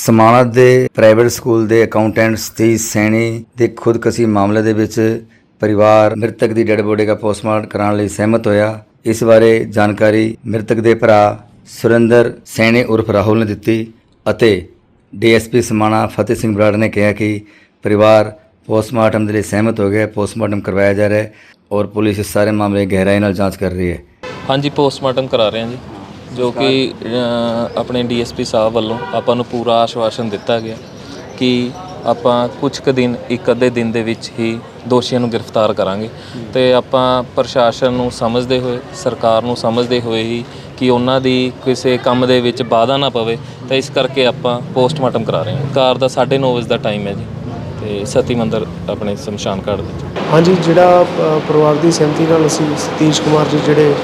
ਸਮਾਣਾ ਦੇ private school ਦੇ accountant Satish Saini ਦੇ ਖੁਦਕਸ਼ੀ ਮਾਮਲੇ ਦੇ ਵਿੱਚ ਪਰਿਵਾਰ ਮ੍ਰਿਤਕ ਦੀ ਡੈੱਡ ਬੋਡੀ ਦਾ ਪੋਸਟਮਾਰਟਮ ਕਰਾਉਣ ਲਈ ਸਹਿਮਤ ਹੋਇਆ। ਇਸ ਬਾਰੇ ਜਾਣਕਾਰੀ ਮ੍ਰਿਤਕ ਦੇ ਭਰਾ ਸੁਰਿੰਦਰ ਸੈਣੀ ਉਰਫ ਰਾਹੁਲ ਨੇ ਦਿੱਤੀ ਅਤੇ ਡੀਐਸਪੀ ਸਮਾਣਾ ਫਤਿਹ ਸਿੰਘ ਬਰਾੜ ਨੇ ਕਿਹਾ ਕਿ ਪਰਿਵਾਰ ਪੋਸਟਮਾਰਟਮ ਦੇ ਲਈ ਸਹਿਮਤ ਹੋ ਗਿਆ, ਪੋਸਟਮਾਰਟਮ ਕਰਵਾਇਆ ਜਾ ਰਿਹਾ ਹੈ ਔਰ ਪੁਲਿਸ ਇਸ ਸਾਰੇ ਮਾਮਲੇ ਗਹਿਰਾਈ ਨਾਲ ਜਾਂਚ ਕਰ ਰਹੀ ਹੈ। ਹਾਂਜੀ, ਪੋਸਟਮਾਰਟਮ ਕਰਾ ਰਹੇ ਹਾਂ ਜੀ। ਜੋ ਕਿ ਅ, ਆਪਣੇ ਡੀਐਸਪੀ ਸਾਹਿਬ ਵੱਲੋਂ ਆਪਾਂ ਨੂੰ ਪੂਰਾ ਆਸ਼ਵਾਸਨ ਦਿੱਤਾ ਗਿਆ ਕਿ ਆਪਾਂ ਕੁਝ ਕੁ ਦਿਨ ਇੱਕ ਅੱਧੇ ਦਿਨ ਦੇ ਵਿੱਚ ਹੀ ਦੋਸ਼ੀਆਂ ਨੂੰ ਗ੍ਰਿਫਤਾਰ ਕਰਾਂਗੇ। ਤੇ ਆਪਾਂ ਪ੍ਰਸ਼ਾਸਨ ਨੂੰ ਸਮਝਦੇ ਹੋਏ ਸਰਕਾਰ ਨੂੰ ਸਮਝਦੇ ਹੋਏ ਹੀ ਕਿ ਉਹਨਾਂ ਦੀ ਕਿਸੇ ਕੰਮ ਦੇ ਵਿੱਚ ਬਾਧਾ ਨਾ ਪਵੇ ਤਾਂ ਇਸ ਕਰਕੇ ਆਪਾਂ ਪੋਸਟਮਾਰਟਮ ਕਰਾ ਰਹੇ ਹਾਂ। ਕਾਰ ਦਾ 9:30 ਵਜੇ ਦਾ ਟਾਈਮ ਹੈ ਜੀ ਤੇ ਸਤੀ ਮੰਦਰ ਆਪਣੇ ਸ਼ਮਸ਼ਾਨ ਘਾਟ ਦੇ ਹਾਂਜੀ ਜਿਹੜਾ ਪਰਿਵਾਰ ਦੀ ਸਹਿਮਤੀ ਨਾਲ ਅਸੀਂ ਸਤੀਸ਼ ਕੁਮਾਰ ਜੀ ਜਿਹੜੇ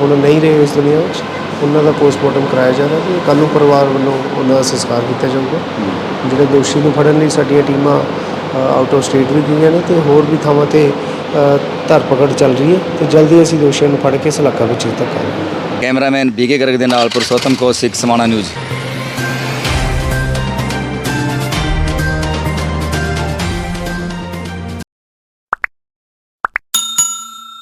ਹੁਣ ਨਹੀਂ ਰਹੇ ਇਸ ਦੁਨੀਆ ਵਿੱਚ ਉਹਨਾਂ ਦਾ ਪੋਸਟਮਾਰਟਮ ਕਰਾਇਆ ਜਾ ਰਿਹਾ ਤੇ ਕੱਲ੍ਹ ਨੂੰ ਪਰਿਵਾਰ ਵੱਲੋਂ ਉਹਨਾਂ ਦਾ ਸੰਸਕਾਰ ਕੀਤਾ ਜਾਊਗਾ। ਜਿਹੜੇ ਦੋਸ਼ੀ ਨੂੰ ਫੜਨ ਲਈ ਸਾਡੀਆਂ ਟੀਮਾਂ ਆਊਟ ਆਫ ਸਟੇਟ ਵੀ ਗਈਆਂ ਨੇ ਤੇ ਹੋਰ ਵੀ ਥਾਵਾਂ ਤੇ ਅ, ਧਰਪਕੜ ਚੱਲ ਰਹੀ ਹੈ ਤੇ ਜਲਦੀ ਅਸੀਂ ਦੋਸ਼ੀਆਂ ਨੂੰ ਫੜ ਕੇ ਸਲਾਖਾ ਵਿੱਚ ਤੱਕ ਕਰਾਂਗੇ ਕੈਮਰਾਮੈਨ ਬੀਕੇ ਗਰਗ ਦੇ ਨਾਲ ਪੁਰਸ਼ੋਤਮ ਕੌਸ਼ਿਕ ਸਮਾਣਾ ਨਿਊਜ਼।